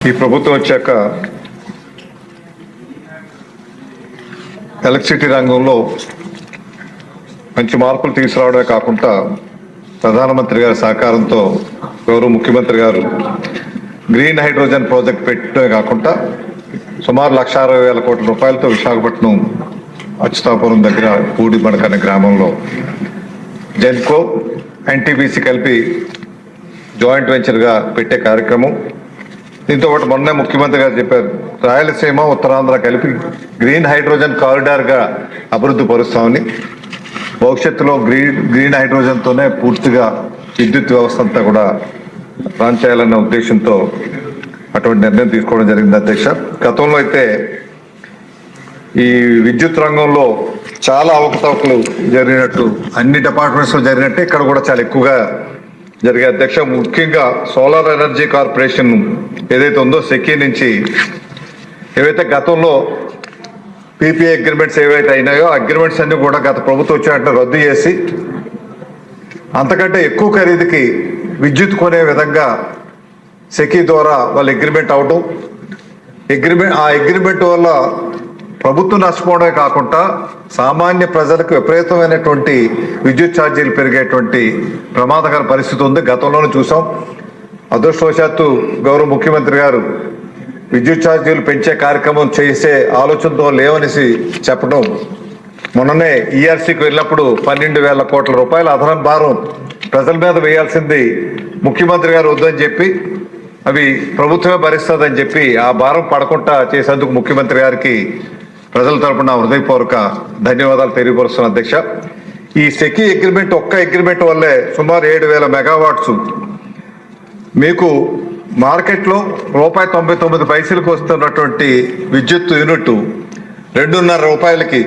ఈ ప్రభుత్వం వచ్చాక ఎలక్ట్రిసిటీ రంగంలో మంచి మార్పులు తీసుకురావడమే కాకుండా ప్రధానమంత్రి గారి సహకారంతో గౌరవ ముఖ్యమంత్రి గారు గ్రీన్ హైడ్రోజన్ ప్రాజెక్ట్ పెట్టడమే కాకుండా సుమారు లక్ష అరవై వేల కోట్ల రూపాయలతో విశాఖపట్నం అచ్యుతాపురం దగ్గర పూడిమడక అనే గ్రామంలో జెన్కో ఎన్టీబీసీ కలిపి జాయింట్ వెంచర్గా పెట్టే కార్యక్రమం. దీంతో పాటు మొన్నే ముఖ్యమంత్రి గారు చెప్పారు రాయలసీమ ఉత్తరాంధ్ర కలిపి గ్రీన్ హైడ్రోజన్ కారిడార్గా అభివృద్ధి పరుస్తామని భవిష్యత్తులో గ్రీన్ గ్రీన్ హైడ్రోజన్ తోనే పూర్తిగా విద్యుత్ వ్యవస్థ అంతా కూడా రన్ చేయాలన్న ఉద్దేశంతో అటువంటి నిర్ణయం తీసుకోవడం జరిగింది అధ్యక్ష. గతంలో అయితే ఈ విద్యుత్ రంగంలో చాలా అవకతవకలు జరిగినట్టు అన్ని డిపార్ట్మెంట్స్లో జరిగినట్టే ఇక్కడ కూడా చాలా ఎక్కువగా జరిగే అధ్యక్ష ముఖ్యంగా సోలార్ ఎనర్జీ కార్పొరేషన్ ఏదైతే ఉందో సెకీ నుంచి ఏవైతే గతంలో పీపీఐ అగ్రిమెంట్స్ ఏవైతే అయినాయో అగ్రిమెంట్స్ అన్ని కూడా గత ప్రభుత్వం వచ్చినట్టు రద్దు చేసి అంతకంటే ఎక్కువ ఖరీదుకి విద్యుత్ కొనే విధంగా సెకీ ద్వారా వాళ్ళు అగ్రిమెంట్ అవడం అగ్రిమెంట్ ఆ అగ్రిమెంట్ వల్ల ప్రభుత్వం నష్టపోవడమే కాకుండా సామాన్య ప్రజలకు విపరీతమైనటువంటి విద్యుత్ ఛార్జీలు పెరిగేటువంటి ప్రమాదకర పరిస్థితి ఉంది. గతంలోనే చూసాం. అదృష్టవశాత్తు గౌరవ ముఖ్యమంత్రి గారు విద్యుత్ ఛార్జీలు పెంచే కార్యక్రమం చేసే ఆలోచనతో లేవనేసి చెప్పడం. మొన్ననే ఈఆర్సీకి వెళ్ళినప్పుడు పన్నెండు వేల కోట్ల రూపాయల అదనం భారం ప్రజల మీద వేయాల్సింది ముఖ్యమంత్రి గారు వద్దని చెప్పి అవి ప్రభుత్వమే భరిస్తుందని చెప్పి ఆ భారం పడకుండా చేసేందుకు ముఖ్యమంత్రి గారికి ప్రజల తరపున హృదయపూర్వక ధన్యవాదాలు తెలియపరుస్తున్న అధ్యక్ష. ఈ సెకీ అగ్రిమెంట్ ఒక్క అగ్రిమెంట్ వల్లే సుమారు ఏడు వేల మెగావాట్స్ మీకు మార్కెట్లో రూపాయి తొంభై తొమ్మిది పైసలకు వస్తున్నటువంటి విద్యుత్ యూనిట్ రెండున్నర రూపాయలకి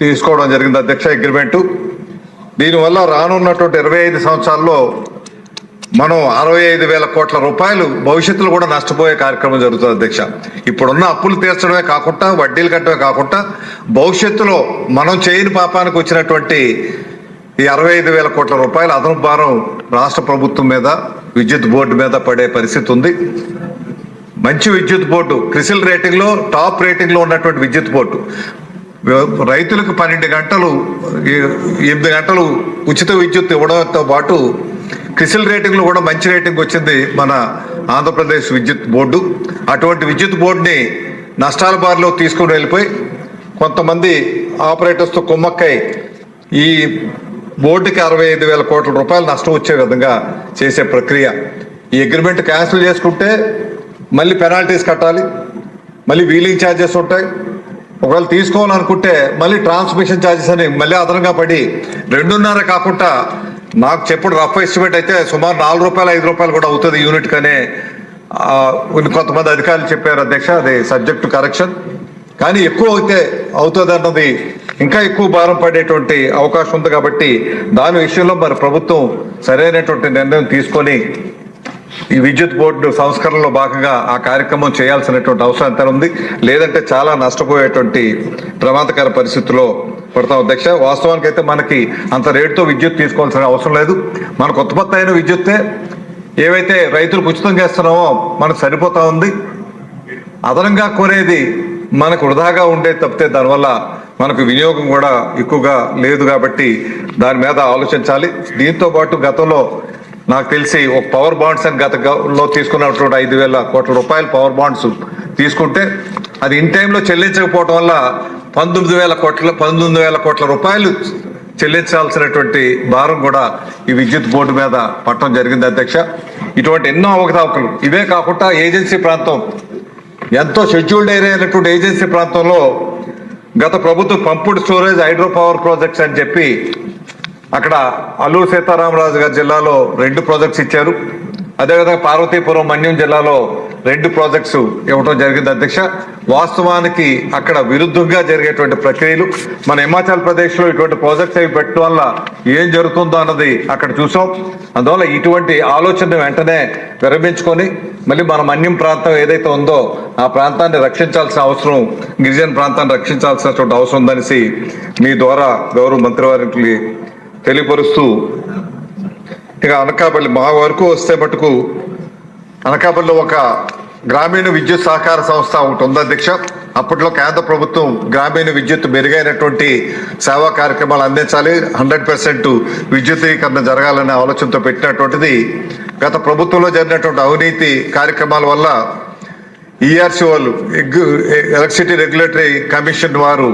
తీసుకోవడం జరిగింది అధ్యక్ష అగ్రిమెంటు. దీనివల్ల రానున్నటువంటి ఇరవై ఐదు సంవత్సరాల్లో మనం అరవై ఐదు వేల కోట్ల రూపాయలు భవిష్యత్తులో కూడా నష్టపోయే కార్యక్రమం జరుగుతుంది అధ్యక్ష. ఇప్పుడున్న అప్పులు తీర్చడమే కాకుండా వడ్డీలు కట్టడమే కాకుండా భవిష్యత్తులో మనం చేయని పాపానికి వచ్చినటువంటి ఈ అరవై ఐదు వేల కోట్ల రూపాయల అదనపు భారం రాష్ట్ర ప్రభుత్వం మీద విద్యుత్ బోర్డు మీద పడే పరిస్థితి ఉంది. మంచి విద్యుత్ బోర్డు క్రిసిల్ రేటింగ్లో టాప్ రేటింగ్లో ఉన్నటువంటి విద్యుత్ బోర్డు. రైతులకు పన్నెండు గంటలు ఎనిమిది గంటలు ఉచిత విద్యుత్ ఇవ్వడంతో పాటు క్రిసిల్ రేటింగ్లో కూడా మంచి రేటింగ్ వచ్చింది మన ఆంధ్రప్రదేశ్ విద్యుత్ బోర్డు. అటువంటి విద్యుత్ బోర్డుని నష్టాల బారిలో తీసుకుని వెళ్ళిపోయి కొంతమంది ఆపరేటర్స్తో కుమ్మక్కై ఈ బోర్డుకి అరవై ఐదు వేల కోట్ల రూపాయలు నష్టం వచ్చే విధంగా చేసే ప్రక్రియ. ఈ అగ్రిమెంట్ క్యాన్సిల్ చేసుకుంటే మళ్ళీ పెనాల్టీస్ కట్టాలి మళ్ళీ వీలింగ్ ఛార్జెస్ ఉంటాయి. ఒకవేళ తీసుకోవాలనుకుంటే మళ్ళీ ట్రాన్స్మిషన్ ఛార్జెస్ అని మళ్ళీ అదనంగా పడి రెండున్నర కాకుండా నాకు చెప్పుడు రఫ్ ఎస్టిమేట్ అయితే సుమారు నాలుగు రూపాయలు ఐదు రూపాయలు కూడా అవుతుంది యూనిట్ కనే. కొంతమంది అధికారులు చెప్పారు అధ్యక్ష అది సబ్జెక్ట్ కరెక్షన్. కానీ ఎక్కువ అయితే అవుతుంది అన్నది ఇంకా ఎక్కువ భారం పడేటువంటి అవకాశం ఉంది కాబట్టి దాని విషయంలో మరి ప్రభుత్వం సరైనటువంటి నిర్ణయం తీసుకొని ఈ విద్యుత్ బోర్డు సంస్కరణలో భాగంగా ఆ కార్యక్రమం చేయాల్సినటువంటి అవసరం ఎంత ఉంది. లేదంటే చాలా నష్టపోయేటువంటి ప్రమాదకర పరిస్థితుల్లో పడతాం అధ్యక్ష. వాస్తవానికి అయితే మనకి అంత రేటుతో విద్యుత్ తీసుకోవాల్సిన అవసరం లేదు. మన కొత్త కొత్త అయిన విద్యుత్తే ఏవైతే రైతులకు ఉచితం చేస్తున్నామో మనకు సరిపోతా ఉంది. అదనంగా కోరేది మనకు వృధాగా ఉండే తప్పితే దానివల్ల మనకు వినియోగం కూడా ఎక్కువగా లేదు కాబట్టి దాని మీద ఆలోచించాలి. దీంతో పాటు గతంలో నాకు తెలిసి ఒక పవర్ బాండ్స్ అని గత తీసుకున్నటువంటి ఐదు వేల కోట్ల రూపాయలు పవర్ బాండ్స్ తీసుకుంటే అది ఇన్ టైంలో చెల్లించకపోవడం వల్ల పంతొమ్మిది వేల కోట్ల పంతొమ్మిది వేల కోట్ల రూపాయలు చెల్లించాల్సినటువంటి భారం కూడా ఈ విద్యుత్ బోర్డు మీద పట్టడం జరిగింది అధ్యక్ష. ఇటువంటి ఎన్నో అవకతవకలు. ఇవే కాకుండా ఏజెన్సీ ప్రాంతం. ఎంతో షెడ్యూల్డ్ ఏరియా అయినటువంటి ఏజెన్సీ ప్రాంతంలో గత ప్రభుత్వం pumped storage hydro power projects అని చెప్పి అక్కడ అల్లూరు సీతారామరాజు గారి జిల్లాలో రెండు ప్రాజెక్ట్స్ ఇచ్చారు. అదేవిధంగా పార్వతీపురం మన్యం జిల్లాలో రెండు ప్రాజెక్ట్స్ ఇవ్వడం జరిగింది అధ్యక్ష. వాస్తవానికి అక్కడ విరుద్ధంగా జరిగేటువంటి ప్రక్రియలు మన హిమాచల్ ప్రదేశ్లో ఇటువంటి ప్రాజెక్ట్స్ అవి పెట్టడం వల్ల ఏం జరుగుతుందో అన్నది అక్కడ చూసాం. అందువల్ల ఇటువంటి ఆలోచన వెంటనే విరమించుకొని మళ్ళీ మన మన్యం ప్రాంతం ఏదైతే ఉందో ఆ ప్రాంతాన్ని రక్షించాల్సిన అవసరం గిరిజన ప్రాంతాన్ని రక్షించాల్సినటువంటి అవసరం ఉందనేసి మీ ద్వారా గౌరవ మంత్రివారికి తెలియపరుస్తూ ఇక అనకాపల్లి మా వరకు వస్తే మటుకు అనకాపల్లిలో ఒక గ్రామీణ విద్యుత్ సహకార సంస్థ ఒకటి ఉంది అధ్యక్ష. అప్పట్లో కేంద్ర ప్రభుత్వం గ్రామీణ విద్యుత్ మెరుగైనటువంటి సేవా కార్యక్రమాలు అందించాలి. హండ్రెడ్ పర్సెంట్ విద్యుతీకరణ జరగాలనే ఆలోచనతో పెట్టినటువంటిది. గత ప్రభుత్వంలో జరిగినటువంటి అవినీతి కార్యక్రమాల వల్ల ఈఆర్సీ వాళ్ళు ఎలక్ట్రిసిటీ రెగ్యులేటరీ కమిషన్ వారు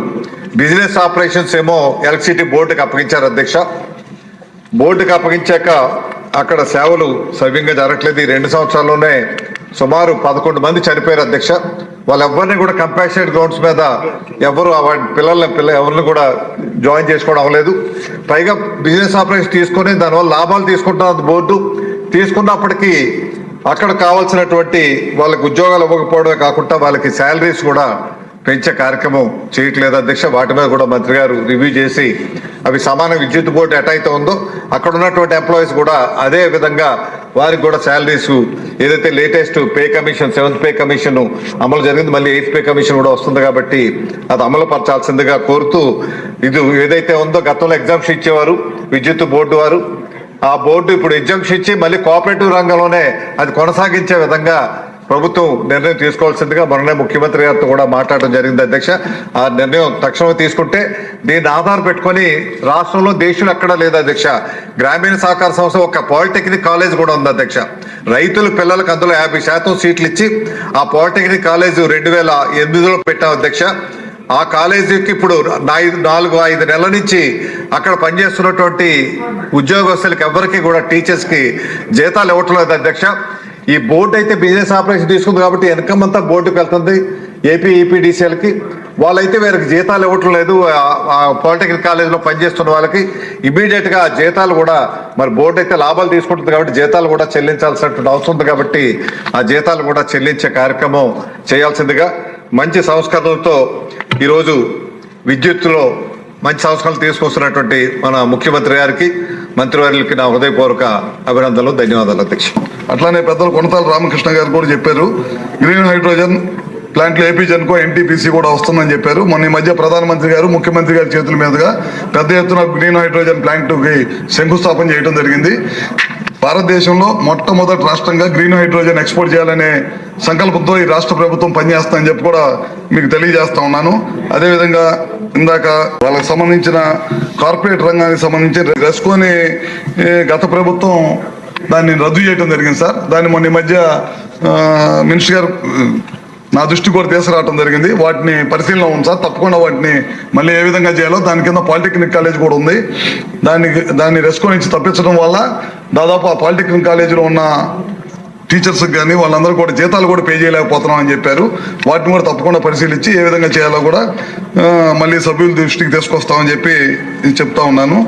బిజినెస్ ఆపరేషన్స్ ఏమో ఎలక్ట్రిసిటీ బోర్డుకి అప్పగించారు అధ్యక్ష. బోర్డుకి అప్పగించాక అక్కడ సేవలు సవ్యంగా జరగట్లేదు. ఈ రెండు సంవత్సరాల్లోనే సుమారు పదకొండు మంది చనిపోయారు అధ్యక్ష. వాళ్ళెవరిని కూడా కంపాషనేట్ గ్రౌండ్స్ మీద ఎవరు ఆ వాడి పిల్లల్ని పిల్ల ఎవరిని కూడా జాయిన్ చేసుకోవడం అవ్వలేదు. పైగా బిజినెస్ ఆపరేషన్ తీసుకొని దానివల్ల లాభాలు తీసుకుంటున్నది బోర్డు. తీసుకున్నప్పటికీ అక్కడ కావాల్సినటువంటి వాళ్ళకి ఉద్యోగాలు ఇవ్వకపోవడమే కాకుండా వాళ్ళకి శాలరీస్ కూడా పెంచే కార్యక్రమం చేయట్లేదు. అధ్యక్ష వాటి మీద కూడా మంత్రి గారు రివ్యూ చేసి అవి సమాన విద్యుత్ బోర్డు ఎటైతే ఉందో అక్కడ ఉన్నటువంటి ఎంప్లాయీస్ కూడా అదే విధంగా వారికి కూడా శాలరీస్ ఏదైతే latest pay commission seventh pay commission అమలు జరిగింది మళ్ళీ ఎయిత్ పే కమిషన్ కూడా వస్తుంది కాబట్టి అది అమలు పరచాల్సిందిగా కోరుతూ ఇది ఏదైతే ఉందో గతంలో ఎగ్జామ్స్ ఇచ్చేవారు విద్యుత్ బోర్డు వారు. ఆ బోర్డు ఇప్పుడు ఎగ్జామ్స్ ఇచ్చి మళ్ళీ కోఆపరేటివ్ రంగంలోనే అది కొనసాగించే విధంగా ప్రభుత్వం నిర్ణయం తీసుకోవాల్సిందిగా మొన్ననే ముఖ్యమంత్రి గారితో కూడా మాట్లాడడం జరిగింది అధ్యక్ష. ఆ నిర్ణయం తక్షణమే తీసుకుంటే దీన్ని ఆధార పెట్టుకొని రాష్ట్రంలో దేశంలో ఎక్కడా లేదు అధ్యక్ష. గ్రామీణ సహకార సంస్థ ఒక పాలిటెక్నిక్ కాలేజ్ కూడా ఉంది అధ్యక్ష. రైతులు పిల్లలకు అందులో యాభై శాతం సీట్లు ఇచ్చి ఆ పాలిటెక్నిక్ కాలేజ్ రెండు వేల ఎనిమిదిలో పెట్టాం అధ్యక్ష. ఆ కాలేజీకి ఇప్పుడు నాలుగు నాలుగు ఐదు నెలల నుంచి అక్కడ పనిచేస్తున్నటువంటి ఉద్యోగస్తులకు ఎవరికి కూడా టీచర్స్కి జీతాలు ఇవ్వట్లేదు అధ్యక్ష. ఈ బోర్డు అయితే బిజినెస్ ఆపరేషన్ తీసుకుంది కాబట్టి ఇన్కమ్ అంతా బోర్డుకి వెళ్తుంది. ఏపీ ఈపీడీసీఎల్కి వాళ్ళైతే వీరికి జీతాలు ఇవ్వటం లేదు. ఆ- పాలిటెక్నిక్ కాలేజీలో పనిచేస్తున్న వాళ్ళకి ఇమీడియట్గా జీతాలు కూడా మరి బోర్డు అయితే లాభాలు తీసుకుంటుంది కాబట్టి జీతాలు కూడా చెల్లించాల్సినటువంటి అవసరం ఉంది కాబట్టి ఆ జీతాలు కూడా చెల్లించే కార్యక్రమం చేయాల్సిందిగా మంచి సంస్కరణలతో ఈరోజు విద్యుత్తులో మంచి సంస్కరణలు తీసుకొస్తున్నటువంటి మన ముఖ్యమంత్రి గారికి మంత్రివర్యులకి నా హృదయపూర్వక అభినందనలు ధన్యవాదాలు అధ్యక్ష. అట్లానే పెద్దలు కొనతాల రామకృష్ణ గారు కూడా చెప్పారు. గ్రీన్ హైడ్రోజన్ ప్లాంట్లు ఏపీ జన్కో ఎన్టీపీసీ కూడా వస్తుందని చెప్పారు. మొన్న ఈ మధ్య ప్రధానమంత్రి గారు ముఖ్యమంత్రి గారి చేతుల మీదుగా పెద్ద ఎత్తున గ్రీన్ హైడ్రోజన్ ప్లాంట్కి శంకుస్థాపన చేయడం జరిగింది. భారతదేశంలో మొట్టమొదటి రాష్ట్రంగా గ్రీన్ హైడ్రోజన్ ఎక్స్పోర్ట్ చేయాలనే సంకల్పంతో ఈ రాష్ట్ర ప్రభుత్వం పనిచేస్తుందని చెప్పి కూడా మీకు తెలియజేస్తా ఉన్నాను. అదేవిధంగా ఇందాక వాళ్ళకి సంబంధించిన కార్పొరేట్ రంగానికి సంబంధించి రెస్కోని గత ప్రభుత్వం దాన్ని రద్దు చేయడం జరిగింది సార్. దాన్ని మొన్న ఈ మధ్య మినిస్టర్ గారు నా దృష్టి కూడా తీసుకురావడం జరిగింది. వాటిని పరిశీలన ఉంది సార్. తప్పకుండా వాటిని మళ్ళీ ఏ విధంగా చేయాలో దాని కింద పాలిటెక్నిక్ కాలేజ్ కూడా ఉంది. దాన్ని దాన్ని రెస్కో నుంచి తప్పించడం వల్ల దాదాపు ఆ పాలిటెక్నిక్ కాలేజీలో ఉన్న టీచర్స్ కానీ వాళ్ళందరూ కూడా జీతాలు కూడా పే చేయలేకపోతున్నాం అని చెప్పారు. వాటిని కూడా తప్పకుండా పరిశీలించి ఏ విధంగా చేయాలో కూడా మళ్ళీ సభ్యుల దృష్టికి తీసుకొస్తామని చెప్పి చెప్తా ఉన్నాను.